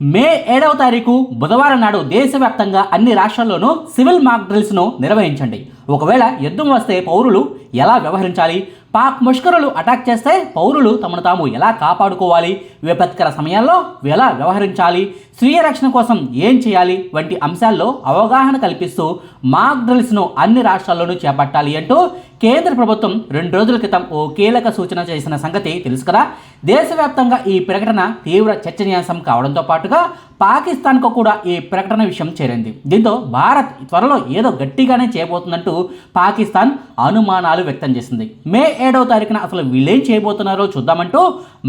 మే ఏడవ తారీఖు బుధవారం నాడు దేశవ్యాప్తంగా అన్ని రాష్ట్రాల్లోనూ సివిల్ మాక్ డ్రిల్స్ను నిర్వహించండి. ఒకవేళ యుద్ధం వస్తే పౌరులు ఎలా వ్యవహరించాలి? పాక్ ముష్కరులు అటాక్ చేస్తే పౌరులు తమను తాము ఎలా కాపాడుకోవాలి? విపత్కర సమయాల్లో ఎలా వ్యవహరించాలి? స్వీయ రక్షణ కోసం ఏం చేయాలి? వంటి అంశాల్లో అవగాహన కల్పిస్తూ మాక్ డ్రిల్స్ను అన్ని రాష్ట్రాల్లోనూ చేపట్టాలి అంటూ కేంద్ర ప్రభుత్వం రెండు రోజుల క్రితం ఓ కీలక సూచన చేసిన సంగతి తెలుసు కదా దేశవ్యాప్తంగా ఈ ప్రకటన తీవ్ర చర్చనీయాంశం కావడంతో పాటుగా పాకిస్తాన్కు కూడా ఈ ప్రకటన విషయం చేరింది. దీంతో భారత్ త్వరలో ఏదో గట్టిగానే చేయబోతుందంటూ పాకిస్తాన్ అనుమానాలు వ్యక్తం చేసింది. మే ఏడవ తారీఖున అసలు వీళ్ళేం చేయబోతున్నారో చూద్దామంటూ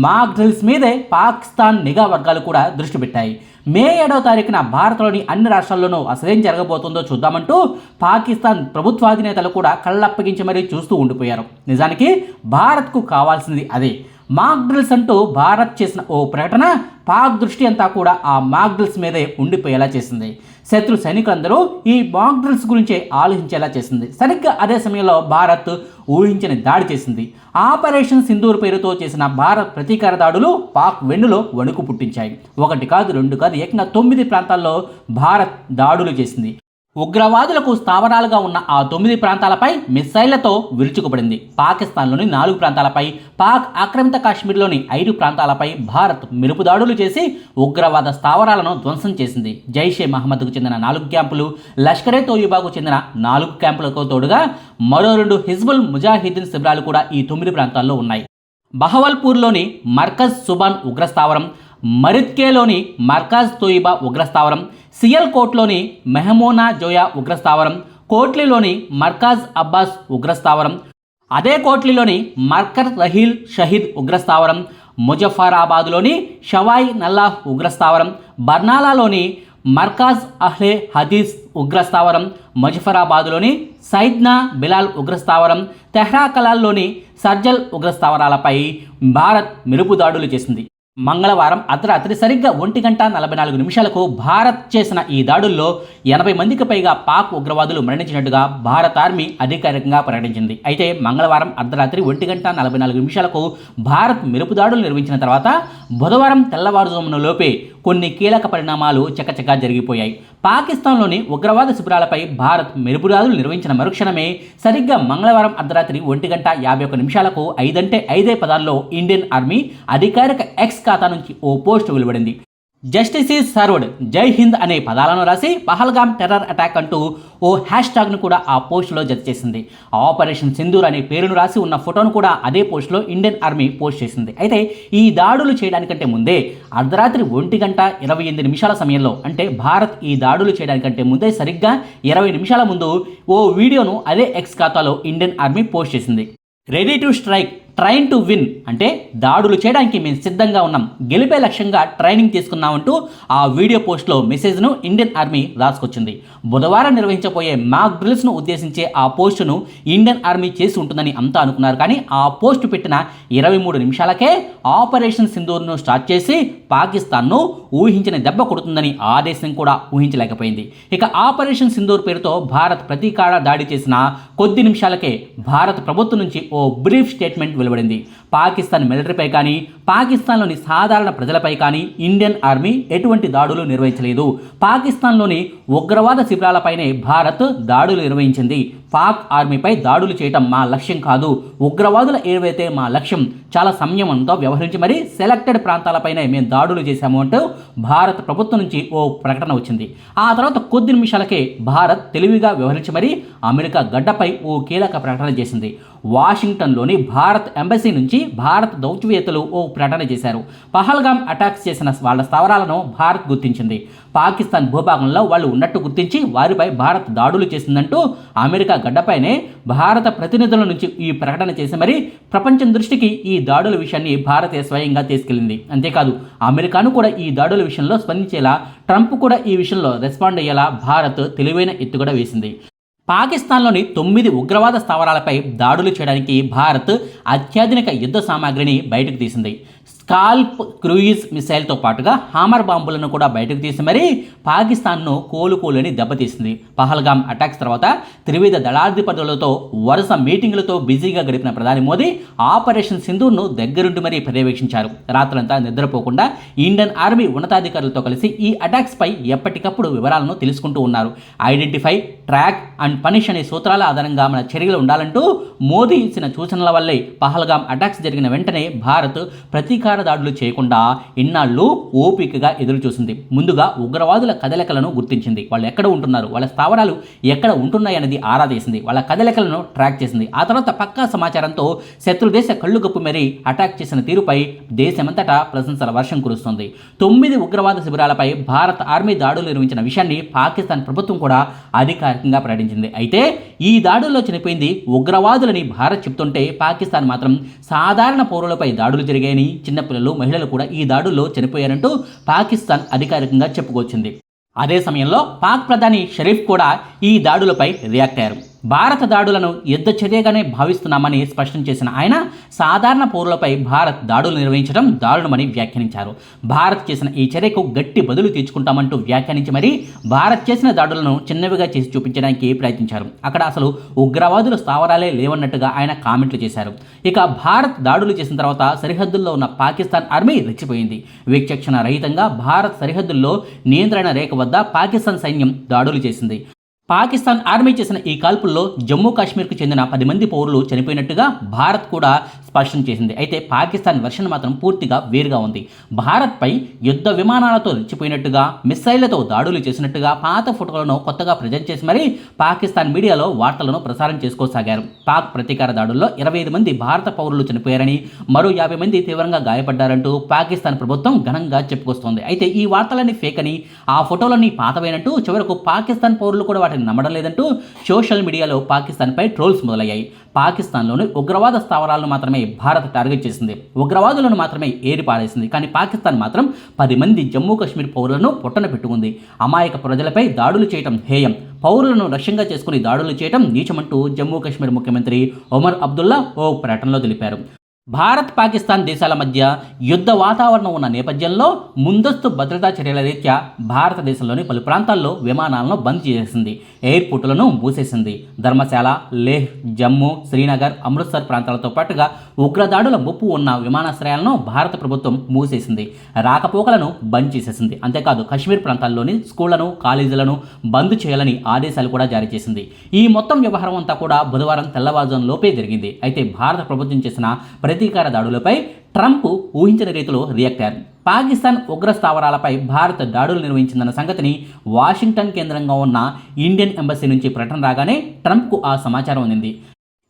మాక్ డ్రిల్స్ మీదే పాకిస్తాన్ నిఘా వర్గాలు కూడా దృష్టి పెట్టాయి. మే ఏడవ తారీఖున భారత్లోని అన్ని రాష్ట్రాల్లోనూ అసలేం జరగబోతుందో చూద్దామంటూ పాకిస్తాన్ ప్రభుత్వాధినేతలు కూడా కళ్ళప్పగించి మరీ చూస్తూ ఉండిపోయారు. నిజానికి భారత్కు కావాల్సింది అదే. మాక్ డ్రిల్స్ అంటూ భారత్ చేసిన ఓ ప్రకటన పాక్ దృష్టి అంతా కూడా ఆ మాక్ డ్రిల్స్ మీదే ఉండిపోయేలా చేసింది. శత్రు సైనికులందరూ ఈ మాక్ డ్రిల్స్ గురించే ఆలోచించేలా చేసింది. సరిగ్గా అదే సమయంలో భారత్ ఊహించని దాడి చేసింది. ఆపరేషన్ సింధూర్ పేరుతో చేసిన భారత్ ప్రతీకార దాడులు పాక్ వెన్నులో వణుకు పుట్టించాయి. ఒకటి కాదు రెండు కాదు ఏకంగా తొమ్మిది ప్రాంతాల్లో భారత్ దాడులు చేసింది. ఉగ్రవాదులకు స్థావరాలుగా ఉన్న ఆ తొమ్మిది ప్రాంతాలపై మిస్సైళ్ళతో విరుచుకుపడింది. పాకిస్తాన్లోని నాలుగు ప్రాంతాలపై పాక్ ఆక్రమిత కాశ్మీర్లోని ఐదు ప్రాంతాలపై భారత్ మెరుపుదాడులు చేసి ఉగ్రవాద స్థావరాలను ధ్వంసం చేసింది. జైషే మహమ్మద్కు చెందిన నాలుగు క్యాంపులు లష్కరే తోయిబాకు చెందిన నాలుగు క్యాంపులకు తోడుగా మరో రెండు హిజ్బుల్ ముజాహిద్దీన్ శిబిరాలు కూడా ఈ తొమ్మిది ప్రాంతాల్లో ఉన్నాయి. బహవల్పూర్లోని మర్కజ్ సుబాన్ ఉగ్రస్థావరం మరిత్కేలోని మర్కాజ్ తోయిబా ఉగ్రస్థావరం సియల్కోట్లోని మెహమోనా జోయా ఉగ్రస్థావరం కోట్లీలోని మర్కాజ్ అబ్బాస్ ఉగ్రస్థావరం అదే కోట్లీలోని మర్కర్ రహీల్ షహీద్ ఉగ్రస్థావరం ముజఫరాబాద్లోని షవాయ్ నల్లాహ్ ఉగ్రస్థావరం బర్నాలాలోని మర్కాజ్ అహ్లే హదీస్ ఉగ్రస్థావరం ముజఫరాబాద్లోని సైద్నా బిలాల్ ఉగ్రస్థావరం తెహ్రాకలాల్లోని సర్జల్ ఉగ్రస్థావరాలపై భారత్ మెరుపు దాడులు చేసింది. మంగళవారం అర్ధరాత్రి సరిగ్గా ఒంటి గంట నలభై నాలుగు నిమిషాలకు భారత్ చేసిన ఈ దాడుల్లో ఎనభై మందికి పైగా పాక్ ఉగ్రవాదులు మరణించినట్టుగా భారత ఆర్మీ అధికారికంగా ప్రకటించింది. అయితే మంగళవారం అర్ధరాత్రి ఒంటి గంట నలభై నాలుగు నిమిషాలకు భారత్ మెరుపు దాడులు నిర్వహించిన తర్వాత బుధవారం తెల్లవారుజామున లోపే కొన్ని కీలక పరిణామాలు చకచకా జరిగిపోయాయి. పాకిస్తాన్లోని ఉగ్రవాద శిబిరాలపై భారత్ మెరుపురాదులు నిర్వహించిన మరుక్షణమే సరిగ్గా మంగళవారం అర్ధరాత్రి ఒంటి గంట యాభై ఒక్క నిమిషాలకు ఐదంటే ఐదే పదాల్లో ఇండియన్ ఆర్మీ అధికారిక ఎక్స్ ఖాతా నుంచి ఓ పోస్ట్ వెలువడింది. Justice is served. Jai Hind అనే పదాలను రాసి పహల్గామ్ టెర్రర్ అటాక్ అంటూ ఓ హ్యాష్ ట్యాగ్ను కూడా ఆ పోస్టులో జత చేసింది. ఆపరేషన్ సింధూర్ అనే పేరును రాసి ఉన్న ఫోటోను కూడా అదే పోస్టులో ఇండియన్ ఆర్మీ పోస్ట్ చేసింది. అయితే ఈ దాడులు చేయడానికంటే ముందే అర్ధరాత్రి ఒంటి గంట ఇరవై ఎనిమిది నిమిషాల సమయంలో అంటే భారత్ ఈ దాడులు చేయడానికంటే ముందే సరిగ్గా ఇరవై నిమిషాల ముందు ఓ వీడియోను అదే ఎక్స్ ఖాతాలో ఇండియన్ ఆర్మీ పోస్ట్ చేసింది. Ready to strike. Train to win అంటే దాడులు చేయడానికి మేము సిద్ధంగా ఉన్నాం. గెలిపే లక్ష్యంగా ట్రైనింగ్ తీసుకున్నామంటూ ఆ వీడియో పోస్ట్లో మెసేజ్ను ఇండియన్ ఆర్మీ రాసుకొచ్చింది. బుధవారం నిర్వహించబోయే మాక్ డ్రిల్స్ను ఉద్దేశించే ఆ పోస్టును ఇండియన్ ఆర్మీ చేసి ఉంటుందని అంతా అనుకున్నారు. కానీ ఆ పోస్ట్ పెట్టిన ఇరవై మూడు నిమిషాలకే ఆపరేషన్ సింధూర్ను స్టార్ట్ చేసి పాకిస్తాన్ను ఊహించిన దెబ్బ కొడుతుందని ఆ దేశం కూడా ఊహించలేకపోయింది. ఇక ఆపరేషన్ సింధూర్ పేరుతో భారత్ ప్రతీకార దాడి చేసిన కొద్ది నిమిషాలకే భారత ప్రభుత్వం నుంచి ఓ బ్రీఫ్ స్టేట్మెంట్ వెలువడింది. పాకిస్తాన్ మిలిటరీపై కానీ పాకిస్తాన్లోని సాధారణ ప్రజలపై కానీ ఇండియన్ ఆర్మీ ఎటువంటి దాడులు నిర్వహించలేదు. పాకిస్తాన్లోని ఉగ్రవాద శిబిరాలపైనే భారత్ దాడులు నిర్వహించింది. పాక్ ఆర్మీపై దాడులు చేయటం మా లక్ష్యం కాదు. ఉగ్రవాదుల ఏవైతే మా లక్ష్యం చాలా సంయమనంతో వ్యవహరించి మరీ సెలెక్టెడ్ ప్రాంతాలపైనే మేము దాడులు చేశాము అంటూ భారత ప్రభుత్వం నుంచి ఓ ప్రకటన వచ్చింది. ఆ తర్వాత కొద్ది నిమిషాలకే భారత్ తెలివిగా వ్యవహరించి మరీ అమెరికా గడ్డపై ఓ కీలక ప్రకటన చేసింది. వాషింగ్టన్లోని భారత్ ఎంబసీ నుంచి భారత్ దౌత్యవేత్తలు ఓ ప్రకటన చేశారు. పహల్గామ్ అటాక్స్ చేసిన వాళ్ళ స్థావరాలను భారత్ గుర్తించింది. పాకిస్తాన్ భూభాగంలో వాళ్ళు ఉన్నట్టు గుర్తించి వారిపై భారత్ దాడులు చేసిందంటూ అమెరికా గడ్డపైనే భారత ప్రతినిధుల నుంచి ఈ ప్రకటన చేసి మరి ప్రపంచం దృష్టికి ఈ దాడుల విషయాన్ని భారతే స్వయంగా తీసుకెళ్ళింది అంతేకాదు అమెరికాను కూడా ఈ దాడుల విషయంలో స్పందించేలా ట్రంప్ కూడా ఈ విషయంలో రెస్పాండ్ అయ్యేలా భారత్ తెలివైన ఎత్తుగడ వేసింది. పాకిస్తాన్లోని తొమ్మిది ఉగ్రవాద స్థావరాలపై దాడులు చేయడానికి భారత్ అత్యాధునిక యుద్ధ సామాగ్రిని బయటకు తీసింది. స్కాల్ప్ క్రూయిజ్ మిసైల్తో పాటుగా హామర్ బాంబులను కూడా బయటకు తీసి మరీ పాకిస్తాన్ను కోలుకోలేని దెబ్బతీసింది. పహల్గామ్ అటాక్స్ తర్వాత త్రివిధ దళాధిపతులతో వరుస మీటింగులతో బిజీగా గడిపిన ప్రధాని మోదీ ఆపరేషన్ సింధూర్ను దగ్గరుండి మరీ పర్యవేక్షించారు. రాత్రంతా నిద్రపోకుండా ఇండియన్ ఆర్మీ ఉన్నతాధికారులతో కలిసి ఈ అటాక్స్పై ఎప్పటికప్పుడు వివరాలను తెలుసుకుంటూ ఉన్నారు. ఐడెంటిఫై ట్రాక్ అండ్ పనిష్ అనే సూత్రాల ఆధారంగా మన చర్యలు ఉండాలంటూ మోదీ ఇచ్చిన సూచనల వల్లే పహల్గామ్ అటాక్స్ జరిగిన వెంటనే భారత్ ప్రతీకార దాడులు చేయకుండా ఇన్నాళ్ళు ఓపికగా ఎదురు చూసింది ముందుగా ఉగ్రవాదుల కదలికలను గుర్తించింది. వాళ్ళు ఎక్కడ ఉంటున్నారు? వాళ్ళ స్థావరాలు ఎక్కడ ఉంటున్నాయన్నది ఆరా తీసింది వాళ్ళ కదలికలను ట్రాక్ చేసింది. ఆ తర్వాత పక్కా సమాచారంతో శత్రు దేశ కళ్ళు గప్పు మరీ అటాక్ చేసిన తీరుపై దేశమంతటా ప్రశంసల వర్షం కురుస్తుంది. తొమ్మిది ఉగ్రవాద శిబిరాలపై భారత ఆర్మీ దాడులు నిర్వహించిన విషయాన్ని పాకిస్తాన్ ప్రభుత్వం కూడా అధికారికంగా ప్రకటించింది. అయితే ఈ దాడుల్లో చనిపోయింది ఉగ్రవాదులని భారత్ చెప్తుంటే పాకిస్తాన్ మాత్రం సాధారణ పౌరులపై దాడులు జరిగాయని చిన్నపిల్లలు మహిళలు కూడా ఈ దాడుల్లో చనిపోయారంటూ పాకిస్తాన్ అధికారికంగా చెప్పుకొచ్చింది. అదే సమయంలో పాక్ ప్రధాని షరీఫ్ కూడా ఈ దాడులపై రియాక్ట్ అయ్యారు. భారత దాడులను యుద్ధ చర్యగానే భావిస్తున్నామని స్పష్టం చేసిన ఆయన సాధారణ పౌరులపై భారత్ దాడులు నిర్వహించడం దారుణమని వ్యాఖ్యానించారు. భారత్ చేసిన ఈ చర్యకు గట్టి బదులు తీర్చుకుంటామంటూ వ్యాఖ్యానించి మరీ భారత్ చేసిన దాడులను చిన్నవిగా చేసి చూపించడానికి ప్రయత్నించారు. అక్కడ అసలు ఉగ్రవాదుల స్థావరాలే లేవన్నట్టుగా ఆయన కామెంట్లు చేశారు. ఇక భారత్ దాడులు చేసిన తర్వాత సరిహద్దుల్లో ఉన్న పాకిస్తాన్ ఆర్మీ రెచ్చిపోయింది. విచక్షణ రహితంగా భారత్ సరిహద్దుల్లో నియంత్రణ రేఖ వద్ద పాకిస్తాన్ సైన్యం దాడులు చేసింది. పాకిస్తాన్ ఆర్మీ చేసిన ఈ కాల్పుల్లో జమ్మూ కాశ్మీర్కు చెందిన పది మంది పౌరులు చనిపోయినట్టుగా భారత్ కూడా స్పష్టం చేసింది. అయితే పాకిస్తాన్ వెర్షన్ మాత్రం పూర్తిగా వేరుగా ఉంది. భారత్పై యుద్ధ విమానాలతో రెచ్చిపోయినట్టుగా మిస్సైళ్ళతో దాడులు చేసినట్టుగా పాత ఫోటోలను కొత్తగా ప్రజెంట్ చేసి మరీ పాకిస్తాన్ మీడియాలో వార్తలను ప్రసారం చేసుకోసాగారు. పాక్ ప్రతీకార దాడుల్లో ఇరవై ఐదు మంది భారత పౌరులు చనిపోయారని మరో యాభై మంది తీవ్రంగా గాయపడ్డారంటూ పాకిస్తాన్ ప్రభుత్వం ఘనంగా చెప్పుకొస్తోంది. అయితే ఈ వార్తలన్నీ ఫేక్ అని ఆ ఫోటోలన్నీ పాతవైనట్టు చివరకు పాకిస్తాన్ పౌరులు కూడా వాటిని నమ్మడం లేదంటూ సోషల్ మీడియాలో పాకిస్తాన్పై ట్రోల్స్ మొదలయ్యాయి. పాకిస్తాన్లోని ఉగ్రవాద స్థావరాలను మాత్రమే భారత్ టార్గెట్ చేసింది. ఉగ్రవాదులను మాత్రమే ఏరి పారేసింది. కానీ పాకిస్తాన్ మాత్రం పది మంది జమ్మూ కాశ్మీర్ పౌరులను పొట్టన పెట్టుకుంది. అమాయక ప్రజలపై దాడులు చేయటం హేయం. పౌరులను లక్ష్యంగా చేసుకుని దాడులు చేయటం నీచమంటూ జమ్మూ కాశ్మీర్ ముఖ్యమంత్రి ఒమర్ అబ్దుల్లా ఓ ప్రకటనలో తెలిపారు. భారత్ పాకిస్తాన్ దేశాల మధ్య యుద్ధ వాతావరణం ఉన్న నేపథ్యంలో ముందస్తు భద్రతా చర్యల రీత్యా భారతదేశంలోని పలు ప్రాంతాల్లో విమానాలను బంద్ చేసింది. ఎయిర్పోర్టులను మూసేసింది. ధర్మశాల లేహ్ జమ్మూ శ్రీనగర్ అమృత్సర్ ప్రాంతాలతో పాటుగా ఉగ్రదాడుల ముప్పు ఉన్న విమానాశ్రయాలను భారత ప్రభుత్వం మూసేసింది. రాకపోకలను బంద్ చేసేసింది. అంతేకాదు కశ్మీర్ ప్రాంతాల్లోని స్కూళ్ళను కాలేజీలను బంద్ చేయాలని ఆదేశాలు కూడా జారీ చేసింది. ఈ మొత్తం వ్యవహారం అంతా కూడా బుధవారం తెల్లవారుజాము లోపే జరిగింది. అయితే భారత ప్రభుత్వం చేసిన ప్రతీకార దాడులపై ట్రంప్ ఊహించిన రీతిలో రియాక్ట్ అయ్యారు. పాకిస్తాన్ ఉగ్ర స్థావరాలపై భారత్ దాడులు నిర్వహించిందన్న సంగతిని వాషింగ్టన్ కేంద్రంగా ఉన్న ఇండియన్ ఎంబసీ నుంచి ప్రకటన రాగానే ట్రంప్కు ఆ సమాచారం అందింది.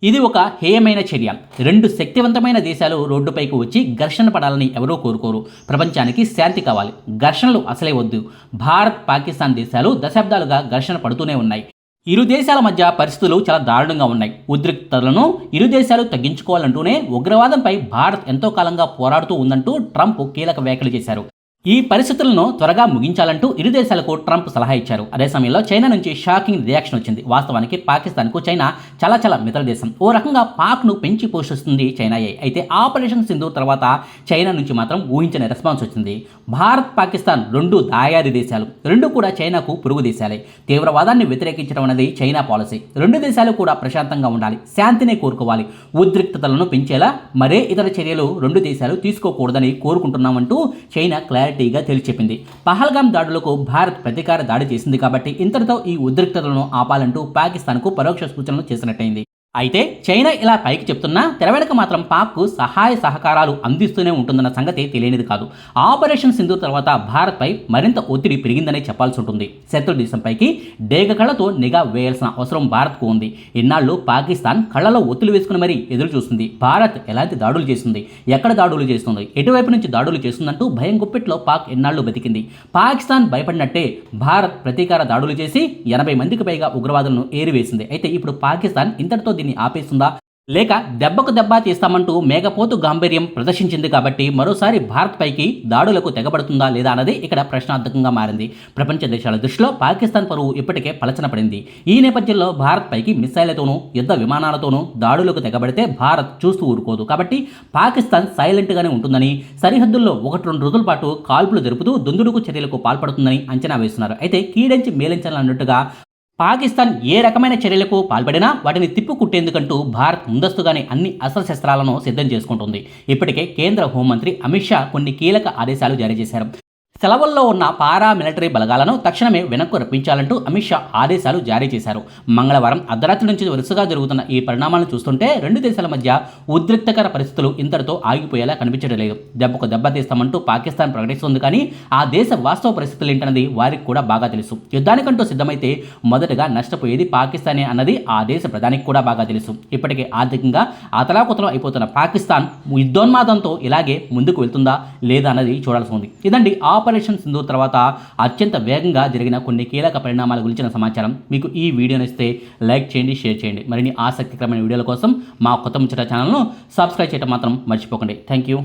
ఇది ఒక హేయమైన చర్య. రెండు శక్తివంతమైన దేశాలు రోడ్డుపైకి వచ్చి ఘర్షణ పడాలని ఎవరూ కోరుకోరు. ప్రపంచానికి శాంతి కావాలి. ఘర్షణలు అసలే వద్దు. భారత్ పాకిస్తాన్ దేశాలు దశాబ్దాలుగా ఘర్షణ పడుతూనే ఉన్నాయి. ఇరు దేశాల మధ్య పరిస్థితులు చాలా దారుణంగా ఉన్నాయి. ఉద్రిక్తతలను ఇరు దేశాలు తగ్గించుకోవాలంటూనే ఉగ్రవాదంపై భారత్ ఎంతో కాలంగా పోరాడుతూ ఉందంటూ ట్రంప్ కీలక వ్యాఖ్యలు చేశారు. ఈ పరిస్థితులను త్వరగా ముగించాలంటూ ఇరు దేశాలకు ట్రంప్ సలహా ఇచ్చారు. అదే సమయంలో చైనా నుంచి షాకింగ్ రియాక్షన్ వచ్చింది. వాస్తవానికి పాకిస్తాన్కు చైనా చాలా చాలా మిత్ర దేశం ఓ రకంగా పాక్ను పెంచి పోషిస్తుంది చైనాయే అయితే ఆపరేషన్ సింధు తర్వాత చైనా నుంచి మాత్రం ఊహించని రెస్పాన్స్ వచ్చింది. భారత్ పాకిస్తాన్ రెండు దాయాది దేశాలు. రెండు కూడా చైనాకు పొరుగు దేశాలే. తీవ్రవాదాన్ని వ్యతిరేకించడం అనేది చైనా పాలసీ. రెండు దేశాలు కూడా ప్రశాంతంగా ఉండాలి. శాంతిని కోరుకోవాలి. ఉద్రిక్తతలను పెంచేలా మరే ఇతర చర్యలు రెండు దేశాలు తీసుకోకూడదని కోరుకుంటున్నామంటూ చైనా క్లారిటీగా తేల్చెప్పింది పహల్గాం దాడులకు భారత్ ప్రతీకార దాడి చేసింది కాబట్టి ఇంతటితో ఈ ఉద్రిక్తతలను ఆపాలంటూ పాకిస్తాన్కు పరోక్ష సూచనలు చేసినట్టయింది. అయితే చైనా ఇలా పైకి చెప్తున్నా తెరవెనక మాత్రం పాక్కు సహాయ సహకారాలు అందిస్తూనే ఉంటుందన్న సంగతి తెలియనిది కాదు. ఆపరేషన్ సింధు తర్వాత భారత్పై మరింత ఒత్తిడి పెరిగిందనే చెప్పాల్సి ఉంటుంది. శత్రు దేశంపైకి డేగ కళ్ళతో నిఘా వేయాల్సిన అవసరం భారత్కు ఉంది. ఇన్నాళ్ళు పాకిస్తాన్ కళ్ళలో ఒత్తులు వేసుకుని మరీ ఎదురు చూస్తుంది. భారత్ ఎలాంటి దాడులు చేస్తుంది? ఎక్కడ దాడులు చేస్తుంది? ఎటువైపు నుంచి దాడులు చేస్తుందంటూ భయం గుప్పెట్లో పాక్ ఎన్నాళ్ళు బతికింది? పాకిస్తాన్ భయపడినట్టే భారత్ ప్రతీకార దాడులు చేసి ఎనభై మందికి పైగా ఉగ్రవాదులను ఏరివేసింది. అయితే ఇప్పుడు పాకిస్తాన్ ఇంతటితో దీన్ని ఆపేస్తుందా లేక దెబ్బకు దెబ్బ తీస్తామంటూ మేఘపోతు గాంభీర్యం ప్రదర్శించింది కాబట్టి మరోసారి భారత్ పైకి దాడులకు తెగబడుతుందా లేదా అన్నది ఇక్కడ ప్రశ్నార్థకంగా మారింది. ప్రపంచ దేశాల దృష్టిలో పాకిస్తాన్ పరువు ఇప్పటికే పలచన పడింది ఈ నేపథ్యంలో భారత్ పైకి మిసైళ్ళతోనూ యుద్ధ విమానాలతోనూ దాడులకు తెగబడితే భారత్ చూస్తూ ఊరుకోదు. కాబట్టి పాకిస్తాన్ సైలెంట్గానే ఉంటుందని సరిహద్దుల్లో ఒకటి రెండు రోజుల పాటు కాల్పులు జరుపుతూ దుందుడుకు చర్యలకు పాల్పడుతుందని అంచనా వేస్తున్నారు. అయితే కీడెంచి మేలించాలన్నట్టుగా పాకిస్తాన్ ఏ రకమైన చర్యలకు పాల్పడినా వాటిని తిప్పుకుట్టేందుకంటూ భారత్ ముందస్తుగానే అన్ని అస్త్రశస్త్రాలను సిద్ధం చేసుకుంటుంది. ఇప్పటికే కేంద్ర హోంమంత్రి అమిత్ షా కొన్ని కీలక ఆదేశాలు జారీ చేశారు. సెలవుల్లో ఉన్న పారా మిలిటరీ బలగాలను తక్షణమే వెనక్కు రప్పించాలంటూ అమిత్ షా ఆదేశాలు జారీ చేశారు. మంగళవారం అర్ధరాత్రి నుంచి వరుసగా జరుగుతున్న ఈ పరిణామాలను చూస్తుంటే రెండు దేశాల మధ్య ఉద్రిక్తకర పరిస్థితులు ఇంతటితో ఆగిపోయేలా కనిపించడం లేదు. దెబ్బకు దెబ్బ తీస్తామంటూ పాకిస్తాన్ ప్రకటిస్తుంది కానీ ఆ దేశ వాస్తవ పరిస్థితులు ఏంటన్నది వారికి కూడా బాగా తెలుసు. యుద్ధానికంటూ సిద్ధమైతే మొదటగా నష్టపోయేది పాకిస్తానే అన్నది ఆ దేశ ప్రధానికి కూడా బాగా తెలుసు. ఇప్పటికే ఆర్థికంగా అతలాకుతలం అయిపోతున్న పాకిస్తాన్ యుద్ధోన్మాదంతో ఇలాగే ముందుకు వెళ్తుందా లేదా అన్నది చూడాల్సి ఉంది. ఇదండి ఆ ఆపరేషన్ సింధు తర్వాత అత్యంత వేగంగా జరిగిన కొన్ని కీలక పరిణామాల గురించిన సమాచారం. మీకు ఈ వీడియోని ఇస్తే లైక్ చేయండి షేర్ చేయండి. మరిన్ని ఆసక్తికరమైన వీడియోల కోసం మా కొత్త ముచ్చట ఛానల్ను సబ్స్క్రైబ్ చేయడం మాత్రం మర్చిపోకండి. Thank you.